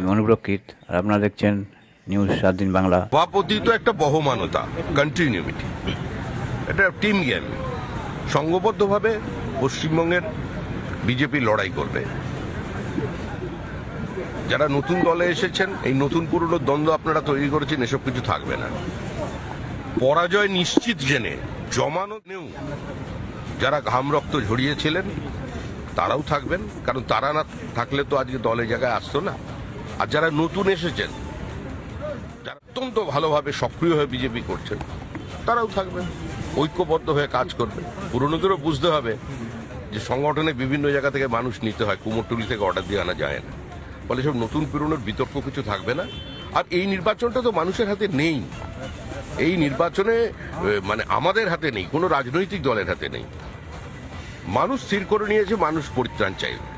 আমি অনুপ্রকৃত আর আপনারা দেখছেন নিউজ সাত দিন বাংলা। সভাপতি তো একটা বহমানতা কন্টিনিউটি এটা টিম গেম সংঘবদ্ধভাবে পশ্চিমবঙ্গের বিজেপি লড়াই করবে। যারা নতুন দলে এসেছেন, এই নতুন পুরনো দ্বন্দ্ব আপনারা তৈরি করেছেন, এসব কিছু থাকবে না। পরাজয় নিশ্চিত জেনে জমানো নেও যারা ঘাম রক্ত ঝরিয়েছিলেন, তারাও থাকবেন, কারণ তারা না থাকলে তো আজকে দলে জায়গায় আসতো না। আর যারা নতুন এসেছেন, যারা অত্যন্ত ভালোভাবে সক্রিয় হয়ে বিজেপি করছেন, তারাও থাকবেন, ঐক্যবদ্ধ হয়ে কাজ করবে পুরনোদেরও বুঝতে হবে যে সংগঠনে বিভিন্ন জায়গা থেকে মানুষ নিতে হয়, কুমোরটুলি থেকে অর্ডার দিয়ে আনা যায় না। ফলে সব নতুন পুরনোর বিতর্ক কিছু থাকবে না। আর এই নির্বাচনটা তো মানুষের হাতে নেই। এই নির্বাচনে মানে আমাদের হাতে নেই, কোনো রাজনৈতিক দলের হাতে নেই। মানুষ স্থির করে নিয়েছে, মানুষ পরিত্রাণ চাইবে।